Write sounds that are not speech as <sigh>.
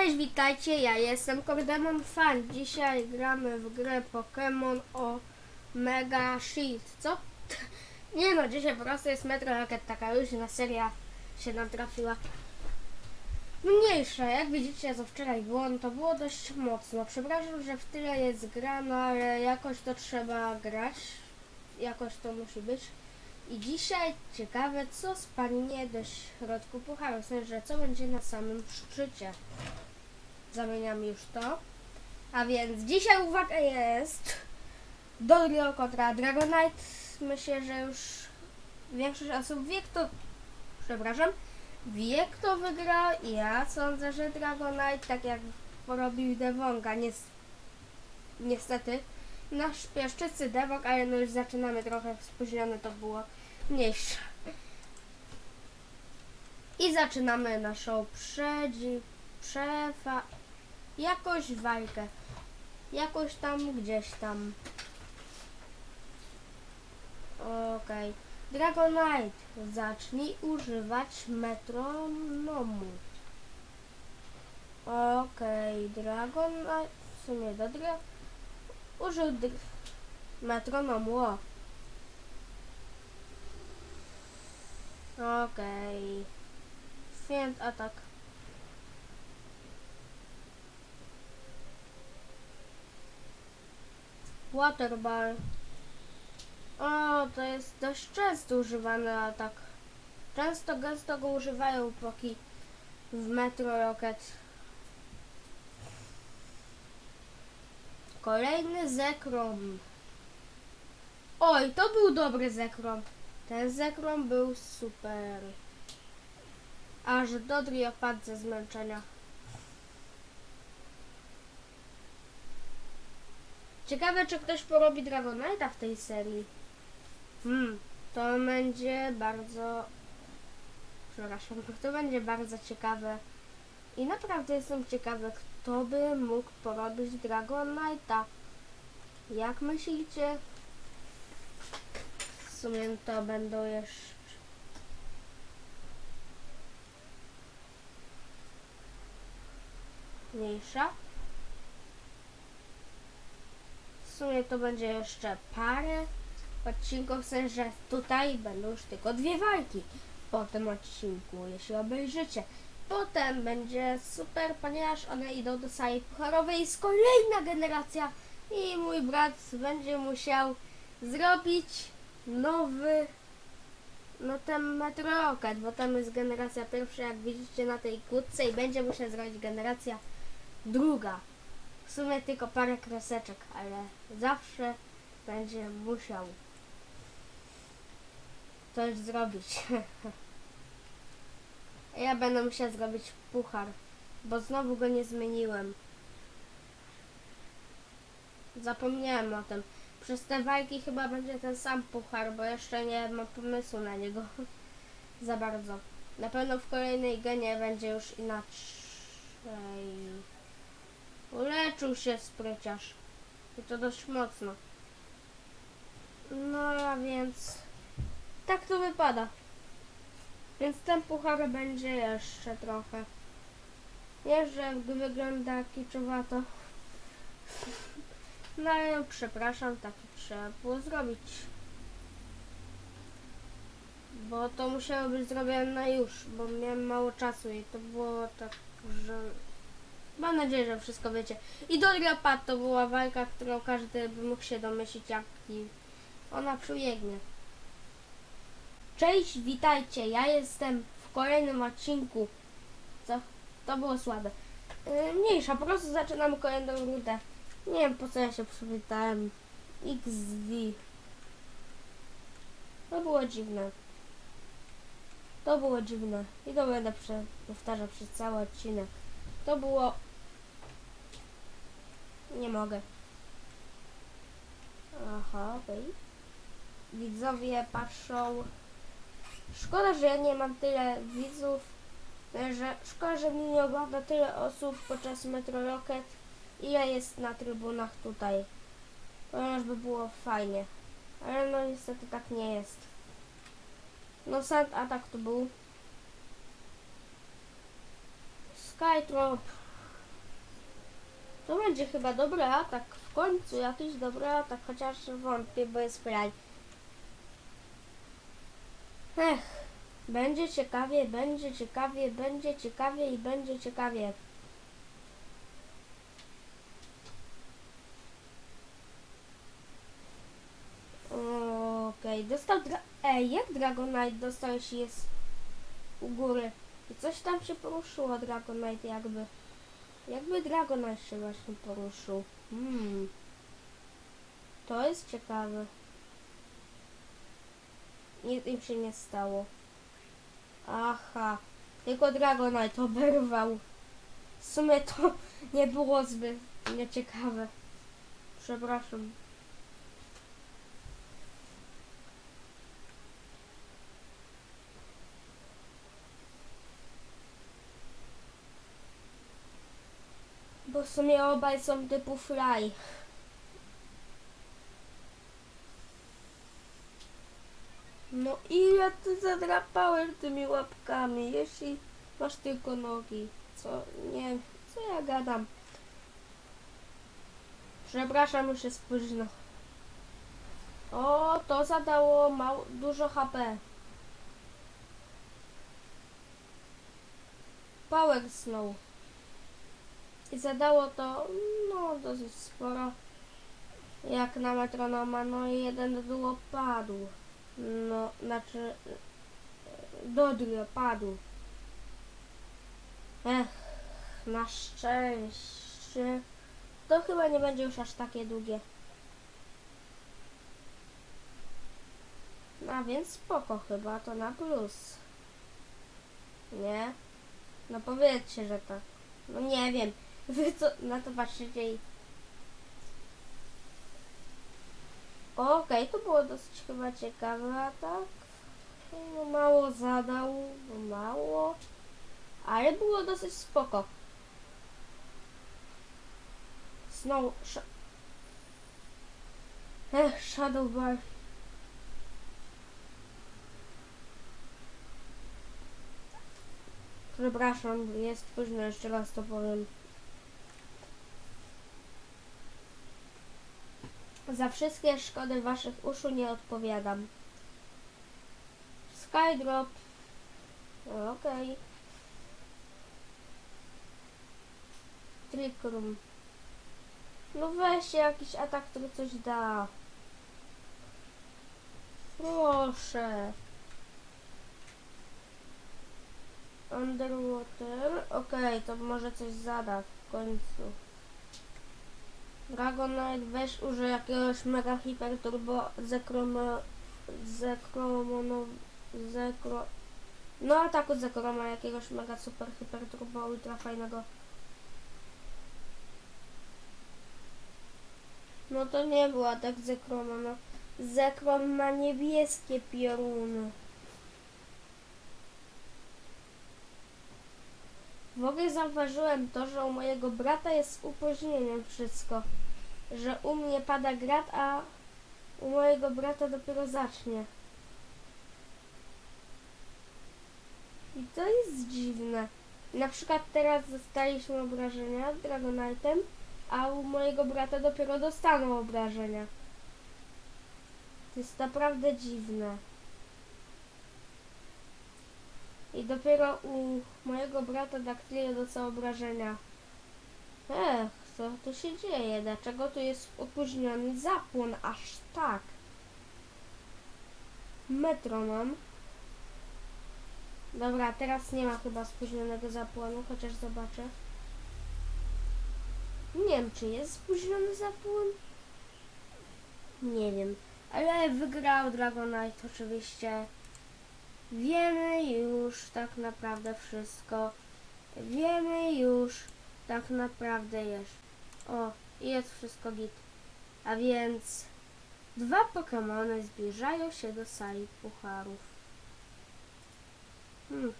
Cześć, witajcie, ja jestem Kordemon Fan. Dzisiaj gramy w grę Pokémon o Mega Shield, co? <laughs> Nie no, dzisiaj po prostu jest Metro Rocket, taka luźna seria się nam trafiła. Mniejsza, jak widzicie, co wczoraj było, no to było dość mocno. Przepraszam, że w tyle jest gra, no ale jakoś to trzeba grać. Jakoś to musi być. I dzisiaj ciekawe, co spadnie do środku pucharu, w sensie, że co będzie na samym szczycie. Zamieniam już to. A więc dzisiaj uwaga jest Dodrio kontra Dragonite. Myślę, że już większość osób wie kto, przepraszam, wie kto wygra. Ja sądzę, że Dragonite, tak jak porobił Devonga, nies- niestety. Nasz pieszczycy Devon, ale no już zaczynamy trochę spóźnione to było mniejsze. I zaczynamy naszą przedzi, przefa, jakoś walkę. Jakoś tam, gdzieś tam. Okej. Dragonite, zacznij używać metronomu. Okej, Dragonite, w sumie do dra... Użył dr... metronomu, o. Okej. Fiend atak. Waterball. O, to jest dość często używany atak. Często, gęsto go używają póki w Metro Rocket. Kolejny Zekrom. Oj, to był dobry Zekrom. Ten Zekrom był super. Aż Dodri opadł ze zmęczenia. Ciekawe, czy ktoś porobi Dragonite'a w tej serii. Hmm, to będzie bardzo... Przepraszam, <laughs> to będzie bardzo ciekawe. I naprawdę jestem ciekawy, kto by mógł porobić Dragonite'a. Jak myślicie? W sumie to będą jeszcze... Mniejsza. W sumie to będzie jeszcze parę odcinków, w sensie, że tutaj będą już tylko dwie walki po tym odcinku, jeśli obejrzycie. Potem będzie super, ponieważ one idą do sali pucharowej, jest kolejna generacja i mój brat będzie musiał zrobić nowy no ten Metro Rocket, bo tam jest generacja pierwsza, jak widzicie na tej kłódce i będzie musiał zrobić generacja druga. W sumie tylko parę kreseczek, ale zawsze będzie musiał coś zrobić. <laughs> ja będę musiał zrobić puchar, bo znowu go nie zmieniłem. Zapomniałem o tym. Przez te walki chyba będzie ten sam puchar, bo jeszcze nie mam pomysłu na niego <laughs> za bardzo. Na pewno w kolejnej genie będzie już inaczej. Uleczył się spryciarz. I to dość mocno. No a więc tak to wypada. Więc ten puchar będzie jeszcze trochę. Nie, że wygląda kiczowato. <laughs> No przepraszam, tak trzeba było zrobić. Bo to musiało być zrobione już, bo miałem mało czasu i to było tak, że... Mam nadzieję, że wszystko wiecie. I Dodria Pad to była walka, którą każdy by mógł się domyślić, jak i ona przebiegnie. Cześć, witajcie, ja jestem w kolejnym odcinku. Co? To było słabe. Yy, mniejsza, po prostu zaczynamy kolejną rundę. Nie wiem po co ja się przywitałem. XV. To było dziwne. To było dziwne. I to będę powtarzał przez cały odcinek. To było... Nie mogę. Aha, okej. Widzowie patrzą. Szkoda, że ja nie mam tyle widzów. Że szkoda, że mnie nie ogląda tyle osób podczas Metro Rocket. Ile jest na trybunach tutaj. Ponieważ by było fajnie. Ale no niestety tak nie jest. No Sand Attack to był. Skytrop. To będzie chyba dobry atak. W końcu jakiś dobry atak, chociaż wątpię, bo jest fraj. Ech, będzie ciekawie, będzie ciekawie, będzie ciekawie i będzie ciekawie. Okej, dostał dra... Ej, jak Dragonite dostał, jeśli jest u góry? I coś tam się poruszyło, Dragonite jakby. Jakby Dragonite się właśnie poruszył. Hmm. To jest ciekawe. Nic im się nie stało. Aha. Tylko Dragonite oberwał. W sumie to <laughs> nie było zbyt nieciekawe. Przepraszam. Bo w sumie obaj są typu fly. No ile ty zadrapałeś tymi łapkami, jeśli masz tylko nogi. Co, nie co ja gadam. Przepraszam, już jest późno. O, to zadało mało, dużo HP. Power Snow. I zadało to, no, dosyć sporo. Jak na metronoma, no i jeden duo padł. No, znaczy, Dodrio padł. Ech, na szczęście. To chyba nie będzie już aż takie długie. No więc spoko chyba, to na plus. Nie? No powiedzcie, że tak. No nie wiem. Wy co na to patrzycie i... Okej, to było dosyć chyba ciekawe, a tak? No mało zadał, no mało. Ale było dosyć spoko. Snow... Sh Ech, Shadow Bar. Przepraszam, jest późno, jeszcze raz to powiem. Za wszystkie szkody waszych uszu nie odpowiadam. Skydrop. Okej. Trick Room. No weź jakiś atak, który coś da. Proszę. Underwater. Okej, to może coś zada w końcu. Dragonite weź użyj jakiegoś mega hiper turbo zekromo... zekromono... zekro... No ataku zekroma jakiegoś mega super hiper turbo ultra fajnego. No to nie był atak zekroma, no. Zekrom ma niebieskie pioruny. W ogóle zauważyłem to, że u mojego brata jest z wszystko. Że u mnie pada grat, a u mojego brata dopiero zacznie. I to jest dziwne. Na przykład teraz dostaliśmy obrażenia Dragonite'em, a u mojego brata dopiero dostaną obrażenia. To jest naprawdę dziwne. I dopiero u mojego brata Daktyle dostał obrażenia. Ech, co tu się dzieje? Dlaczego tu jest opóźniony zapłon aż tak? Metronom. Dobra, teraz nie ma chyba spóźnionego zapłonu, chociaż zobaczę. Nie wiem, czy jest spóźniony zapłon? Nie wiem. Ale wygrał Dragonite oczywiście. Wiemy już tak naprawdę wszystko. Wiemy już tak naprawdę jest. O, jest wszystko git. A więc dwa Pokémony zbliżają się do sali pucharów. Hmm.